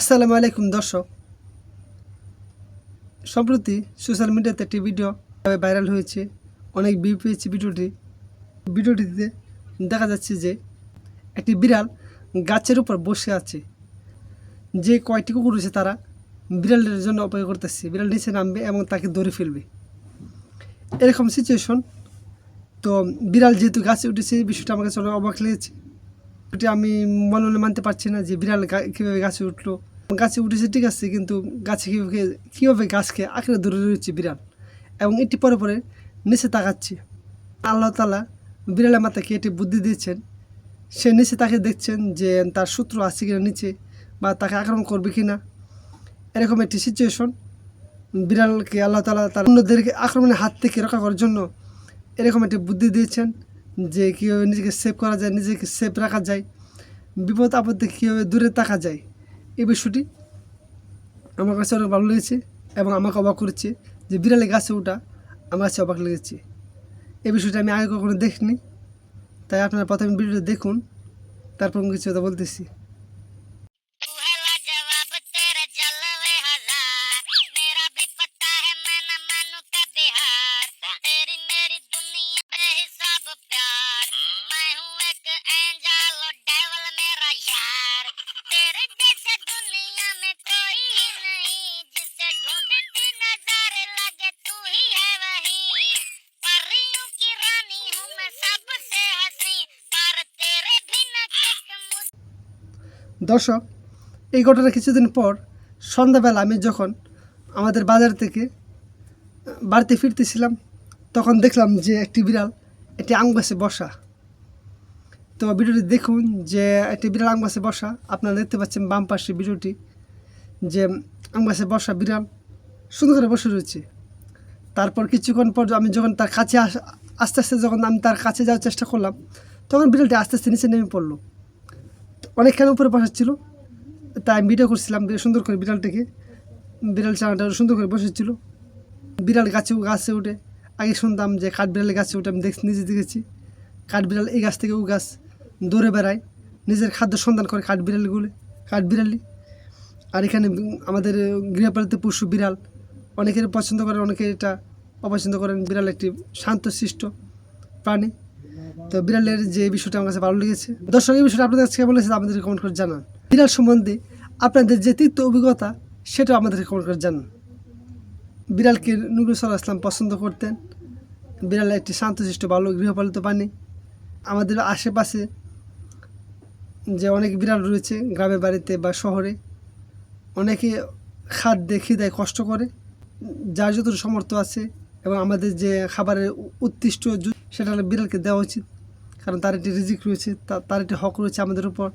আসসালামু আলাইকুম, দর্শক। সম্প্রতি সোশ্যাল মিডিয়াতে একটি ভিডিও ভাইরাল হয়েছে। অনেক ভিউ পেয়েছে ভিডিওটি। ভিডিওটিতে দেখা যাচ্ছে যে একটি বিড়াল গাছের উপর বসে আছে। যে কয়টি কুকুর রয়েছে তারা বিড়ালের জন্য অপেক্ষা করতেছে। বিড়াল নিচে নামবে এবং তাকে ধরে ফেলবে। এরকম সিচুয়েশন তো বিড়াল যেহেতু গাছে উঠেছে, এই বিষয়টা আমার কাছে অনেক অবাক লেগেছে। আমি মনে মনে মানতে পারছি না যে বিড়াল কীভাবে গাছে উঠল। গাছে উঠেছে, ঠিক আছে, কিন্তু গাছে কীভাবে কীভাবে গাছকে আঁকড়ে ধরে রয়েছে বিড়াল? এবং এটি পরে পরে নিচে তাকাচ্ছে। আল্লাহ তালা বিড়ালের মাথাকে এটি বুদ্ধি দিয়েছেন? সে নিচে তাকে দেখছেন যে তার সূত্র আছে কিনা নিচে বা তাকে আক্রমণ করবে কিনা। এরকম একটি সিচুয়েশন বিড়ালকে আল্লাহ তালা তার অন্যদেরকে আক্রমণের হাত থেকে রক্ষা করার জন্য এরকম একটি বুদ্ধি দিয়েছেন যে কীভাবে নিজেকে সেভ করা যায়, নিজেকে সেভ রাখা যায়। বিপদ আপদ থেকে কীভাবে দূরে থাকা যায়। বিষয়টি আমার কাছে অনেক ভালো লেগেছে এবং আমাকে অবাক করেছে যে বিড়ালে গাছে ওটা আমার কাছে অবাক লেগেছে। এই বিষয়টা আমি আগে কখনো দেখিনি, তাই আপনারা প্রথমে ভিডিওটা দেখুন, তারপর কিছু কথা বলতেছি। দর্শক, এই ঘটনা কিছুদিন পর সন্ধ্যাবেলা আমি যখন আমাদের বাজার থেকে বাড়িতে ফিরতেছিলাম, তখন দেখলাম যে একটি বিড়াল, একটি গাছে বসা। তো ভিডিওটি দেখুন যে একটি বিড়াল গাছে বসা। আপনারা দেখতে পাচ্ছেন বাম পাশে ভিডিওটি যে গাছে বসা বিড়াল সুন্দর করে বসে রয়েছে। তারপর কিছুক্ষণ পর আমি যখন তার কাছে আস- আস্তে আস্তে যখন আমি তার কাছে যাওয়ার চেষ্টা করলাম, তখন বিড়ালটি আস্তে আস্তে নিচে নেমে পড়ল। অনেকখানি উপরে বসাচ্ছিল। তাই আমি ভিডিও করছিলাম সুন্দর করে বিড়ালটাকে। বিড়াল চানাটা সুন্দর করে বসেছিল। বিড়াল গাছে গাছে উঠে। আগে শুনতাম যে কাঠ বিড়ালের গাছে উঠে, আমি দেখ, নিজে দেখেছি। কাঠ বিড়াল এই গাছ থেকে ও গাছ দৌড়ে বেড়ায়। নিজের খাদ্য সন্ধান করে কাঠ বিড়ালগুলো, কাঠ বিড়ালি আর এখানে আমাদের গৃহপালিত পশু বিড়াল। অনেকের পছন্দ করে, অনেকে এটা অপছন্দ করেন। বিড়াল একটি শান্ত শান্তশিষ্ট প্রাণী। তো বিড়ালের যে বিষয়টা আমার কাছে ভালো লেগেছে। দর্শক, এই বিষয়টা আপনাদের কাছে কেমন লেগেছে আমাদের কমেন্ট করে জানান। বিড়াল সম্বন্ধে আপনাদের যে তিক্ত অভিজ্ঞতা সেটা আমাদের কমেন্ট করে জানান। বিড়ালকে নুরুল সাল্লাহ ইসলাম পছন্দ করতেন। বিড়াল একটি শান্তশিষ্ট ভালো, গৃহপালিত প্রাণী। আমাদের আশেপাশে যে অনেক বিড়াল রয়েছে, গ্রামের বাড়িতে বা শহরে, অনেকে খাদ্যে খিদায় কষ্ট করে, যার যত সমর্থ আছে এবং আমাদের যে খাবারের উৎকৃষ্ট সেটা বিড়ালকে দেওয়া উচিত। কারণ তার একটি রিজিক রয়েছে তার একটি হক রয়েছে আমাদের উপর।